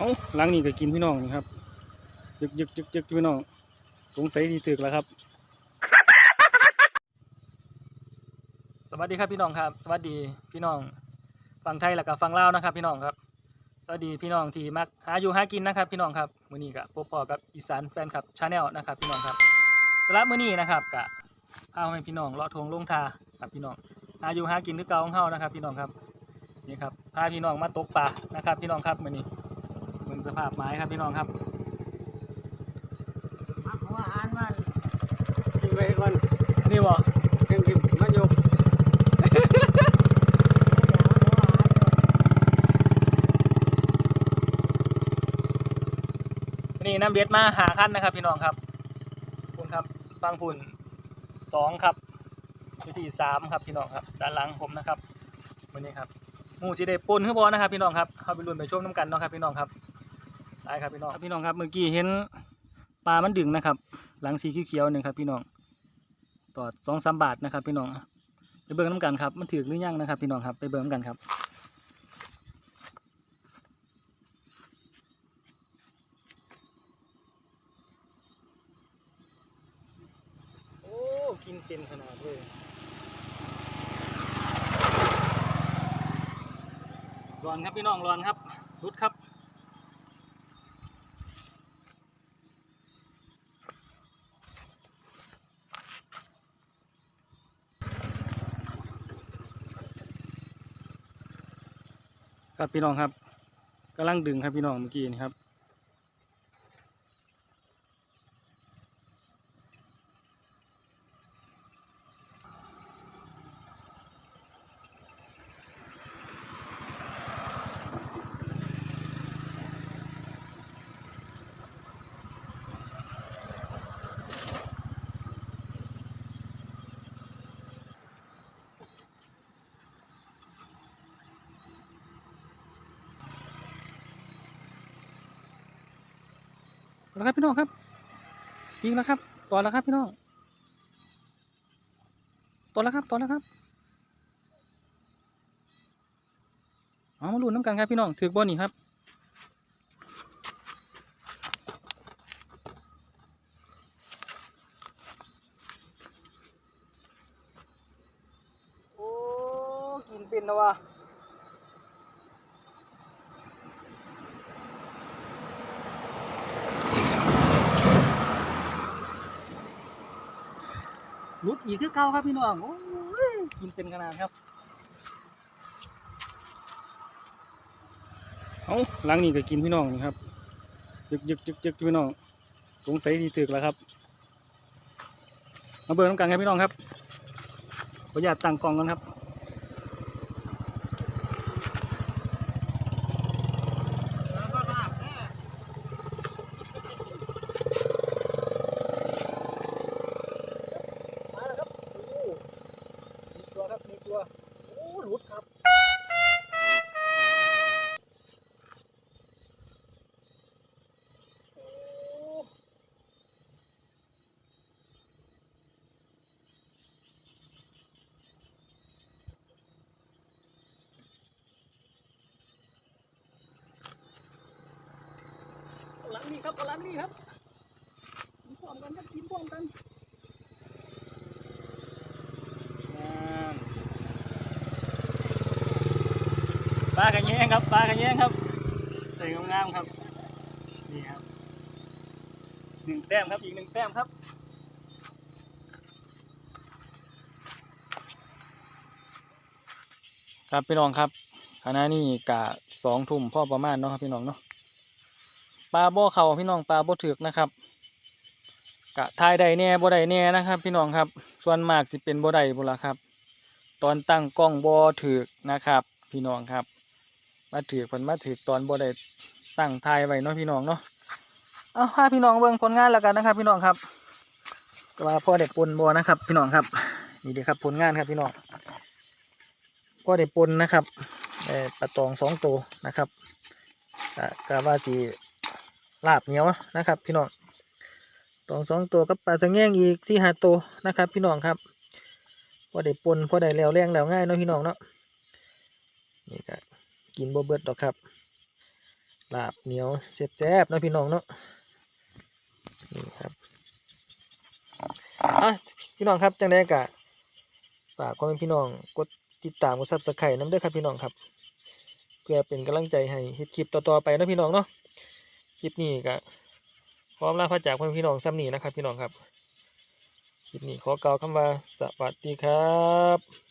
เอาหลังนี้ก็กินพี่น้องนี่ครับยึกยึกยึกยึกพี่น้อง สงสัยดีถึกแล้วครับ สวัสดีครับพี่น้องครับ สวัสดีพี่น้องฝั่งไทยและกับฝั่งลาวนะครับ พี่น้องครับ สวัสดีพี่น้องที่มักหาอยู่หากินนะครับ พี่น้องครับมื้อนี้ก็พบปอกับอีสานแฟนคลับชาแนลนะครับ พี่น้องครับสำหรับมื้อนี้นะครับก็พาให้พี่น้องเลาะทงลงทาครับพี่น้องหาอยู่หากินคือเก่าของเฮานะครับ พี่น้องครับนี่ครับพาพี่น้องมาตกปลานะครับ พี่น้องครับมื้อนี้ มึงสภาพไม้ครับพี่น้องครับมักหัวอ่านมันกินไปก่อนนี่บ่เต็มที่มายกนี่น้ำเบ็ดมาหาขั้นนะครับ พี่น้องครับคุณครับฟังพุ่นสองครับอยู่ที่สามครับพี่น้องครับ ด้านหลังผมนะครับวันนี้ครับหมูจีได้ปนขึ้นบอนะครับพี่น้องครับเข้าไปลุ้นไปชมน้ำกันเนาะครับพี่น้องครับ ได้ครับพี่น้องครับพี่น้องครับเมื่อกี้เห็นปลามันดึงนะครับ หลังสีเขียวๆหนึ่งครับ พี่น้องต่อสองสามบาทนะครับ พี่น้องไปเบิ่งน้ำกันครับมันถือหรือยังนะครับ พี่น้องครับไปเบิ่งน้ำกันครับโอ้กินเต็มขนาดเลยร้อนครับพี่น้องร้อนครับรุดครับ ครับพี่น้องครับกำลังดึงครับพี่น้องเมื่อกี้นี่ครับ แล้วครับพี่น้องครับยิงแล้วครับต่อแล้วครับพี่น้องต่อแล้วครับต่อแล้วครับเอามาลุ้นน้ำกันครับพี่น้องถือบอลนี่ครับโอ้กินเป็นนะวะ รุดอีกคือเก่าครับพี่น้องโอ้ยกินเป็นขนาดครับเอาหลังนี้ก็กินพี่น้องนี่ครับยึกยึกยึกยึกพี่น้องสงสัยดีถึกแล้วครับมาเบิร์น้ำกันครับพี่น้องครับขออนุญาตตั้งกล่องกันครับ มาแล้วครับ โอ้มี ตัว โอ้หลุดครับหลังนี่ครับเอาหลังนี่ครับกินพร้อมกันครับกินพร้อมกัน ปลากระแยงครับปลากระแยงครับใส่งามๆครับนี่ครับหนึ่งแต้มครับอีกหนึ่งแต้มครับครับพี่น้องครับขณะนี้กะสองทุ่มพ่อประมาณเนาะครับพี่น้องเนาะปลาบ่อเขาพี่น้องปลาบ่ถึกนะครับ กะทายใดแน่บ่ใดแน่นะครับ พี่น้องครับ ส่วนมากสิเป็นบ่ใดบุละครับ ตอนตั้งกล้องบ่ถึกนะครับ พี่น้องครับ มาถือผลมาถือตอนบ่ได้ตั้งทายไว้เนาะพี่น้องเนาะเอาพาพี่น้องเบิ่งผลงานแล้วกันนะครับ พี่น้องครับก็ว่าพ่อได้ปนบ่นะครับ พี่น้องครับ นี่เดีครับผลงานครับพี่น้องพ่อได้ปนนะครับได้ปลาตองสองตัวนะครับก็ก็ว่าสีลาบเหนียวนะครับ พี่น้องตองสองตัวกับปลาสังแง่งอีกสี่หาตัวนะครับ พี่น้องครับพ่อได้ปนพ่อได้แล้วแรงแล้วง่ายเนาะพี่น้องเนาะนี่ก็ กินบ่เบิดดอกครับลาบเหนียวแซ่บๆเนะพี่น้องเนาะนี่ครับอะพี่น้องครับจังไดกะฝากความเป็นพี่น้องกดติดตามกด Subscribe นำเด้อครับพี่น้องครับ เพื่อเป็นกำลังใจให้เฮ็ดคลิปต่อๆไปนะพี่น้องเนาะคลิปนี้ก็พร้อมลาพระจากพ่อพี่น้องซ้ำนี้นะครับ พี่น้องครับ คลิปนี้ขอกล่าวคำว่าสวัสดีครับ